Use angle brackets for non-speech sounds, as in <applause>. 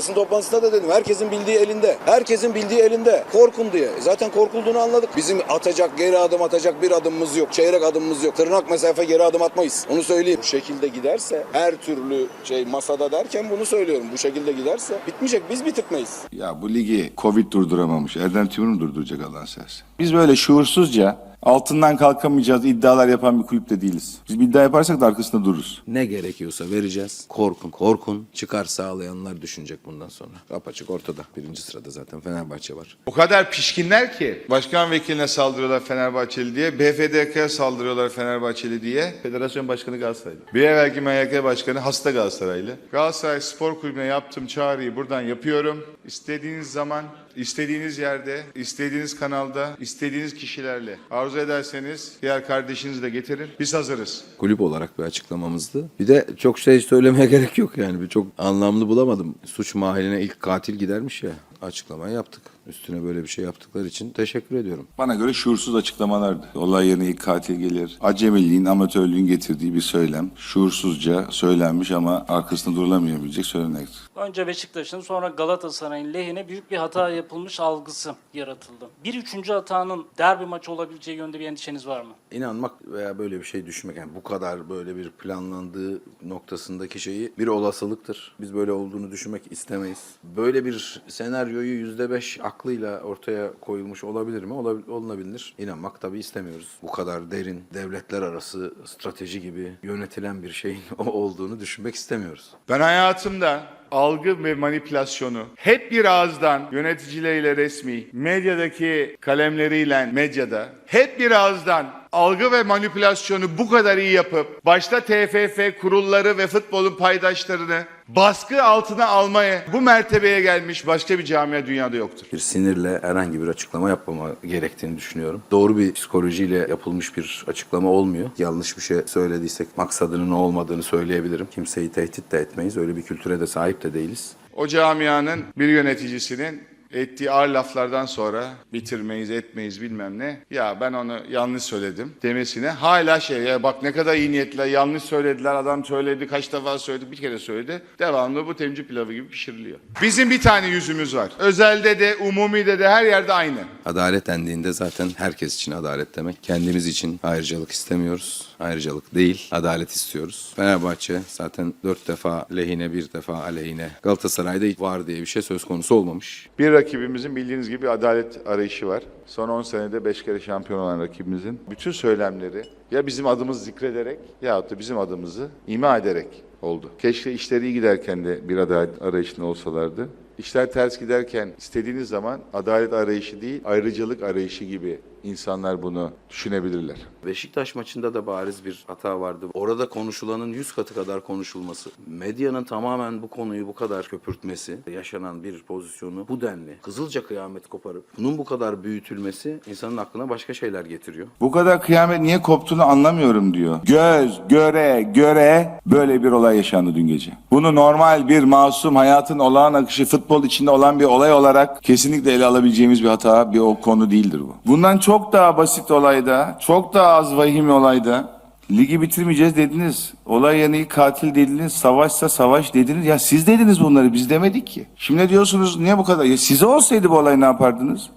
Basın toplantısında da dedim. Herkesin bildiği elinde. Herkesin bildiği elinde. Korkun diye. E Zaten korkulduğunu anladık. Bizim atacak, geri adım atacak bir adımımız yok. Çeyrek adımımız yok. Tırnak mesafe geri adım atmayız. Onu söyleyeyim. Bu şekilde giderse her türlü şey masada derken bunu söylüyorum. Bu şekilde giderse bitmeyecek. Biz bitirtmeyiz. Ya bu ligi Covid durduramamış. Erdem Timur mu durduracak Allah'ın seversen? Biz böyle şuursuzca altından kalkamayacağız iddialar yapan bir kulüp de değiliz. Biz bir iddia yaparsak da arkasında dururuz. Ne gerekiyorsa vereceğiz. Korkun, korkun. Çıkar sağlayanlar düşünecek bundan sonra. Apaçık ortada. Birinci sırada zaten Fenerbahçe var. O kadar pişkinler ki başkan vekiline saldırıyorlar Fenerbahçeli diye, BFDK'ya saldırıyorlar Fenerbahçeli diye. Federasyon Başkanı Galatasaraylı. Bir evvelki MHK Başkanı hasta Galatasaraylı. Galatasaray Spor Kulübü'ne yaptığım çağrıyı buradan yapıyorum. İstediğiniz zaman, istediğiniz yerde, istediğiniz kanalda, istediğiniz kişilerle arzu ederseniz diğer kardeşinizi de getirin. Biz hazırız. Kulüp olarak bir açıklamamızdı. Bir de çok şey söylemeye <laughs> gerek yok yani. Bir çok anlamlı bulamadım. Suç mahalline ilk katil gidermiş ya. Açıklamayı yaptık. Üstüne böyle bir şey yaptıkları için teşekkür ediyorum. Bana göre şuursuz açıklamalardı. Olay yerine ilk katil gelir. Acemiliğin, amatörlüğün getirdiği bir söylem. Şuursuzca söylenmiş ama arkasında durulamayabilecek söylenektir. Önce Beşiktaş'ın sonra Galatasaray'ın lehine büyük bir hata yapılmış algısı yaratıldı. Bir üçüncü hatanın derbi maçı olabileceği yönde bir endişeniz var mı? İnanmak veya böyle bir şey düşünmek yani bu kadar böyle bir planlandığı noktasındaki şeyi bir olasılıktır. Biz böyle olduğunu düşünmek istemeyiz. Böyle bir senaryoyu yüzde beş aklıyla ortaya koyulmuş olabilir mi? Olabil- olunabilir. İnanmak tabii istemiyoruz. Bu kadar derin devletler arası strateji gibi yönetilen bir şeyin <laughs> olduğunu düşünmek istemiyoruz. Ben hayatımda algı ve manipülasyonu hep bir ağızdan yöneticileriyle resmi, medyadaki kalemleriyle medyada hep bir ağızdan algı ve manipülasyonu bu kadar iyi yapıp başta TFF kurulları ve futbolun paydaşlarını baskı altına almaya bu mertebeye gelmiş başka bir camia dünyada yoktur. Bir sinirle herhangi bir açıklama yapmama gerektiğini düşünüyorum. Doğru bir psikolojiyle yapılmış bir açıklama olmuyor. Yanlış bir şey söylediysek maksadının olmadığını söyleyebilirim. Kimseyi tehdit de etmeyiz. Öyle bir kültüre de sahip de değiliz. O camianın bir yöneticisinin ettiği ağır laflardan sonra bitirmeyiz etmeyiz bilmem ne. Ya ben onu yanlış söyledim demesine hala şey ya bak ne kadar iyi niyetler yanlış söylediler adam söyledi kaç defa söyledi bir kere söyledi. Devamlı bu temci pilavı gibi pişiriliyor. Bizim bir tane yüzümüz var. Özelde de umumide de her yerde aynı. Adalet dendiğinde zaten herkes için adalet demek. Kendimiz için ayrıcalık istemiyoruz. Ayrıcalık değil, adalet istiyoruz. Fenerbahçe zaten dört defa lehine, bir defa aleyhine. Galatasaray'da var diye bir şey söz konusu olmamış. Bir rakibimizin bildiğiniz gibi adalet arayışı var. Son 10 senede 5 kere şampiyon olan rakibimizin bütün söylemleri ya bizim adımızı zikrederek yahut da bizim adımızı ima ederek oldu. Keşke işleri iyi giderken de bir adalet arayışında olsalardı. İşler ters giderken istediğiniz zaman adalet arayışı değil, ayrıcalık arayışı gibi insanlar bunu düşünebilirler. Beşiktaş maçında da bariz bir hata vardı. Orada konuşulanın yüz katı kadar konuşulması. Medyanın tamamen bu konuyu bu kadar köpürtmesi, yaşanan bir pozisyonu bu denli kızılca kıyamet koparıp bunun bu kadar büyütülmesi insanın aklına başka şeyler getiriyor. Bu kadar kıyamet niye koptuğunu anlamıyorum diyor. Göz göre göre böyle bir olay yaşandı dün gece. Bunu normal bir masum hayatın olağan akışı futbol içinde olan bir olay olarak kesinlikle ele alabileceğimiz bir hata bir o konu değildir bu. Bundan çok daha basit olayda, çok daha az vahim olayda Ligi bitirmeyeceğiz dediniz. Olay yanı katil dediniz. Savaşsa savaş dediniz. Ya siz dediniz bunları biz demedik ki. Şimdi diyorsunuz niye bu kadar? Ya size olsaydı bu olay ne yapardınız?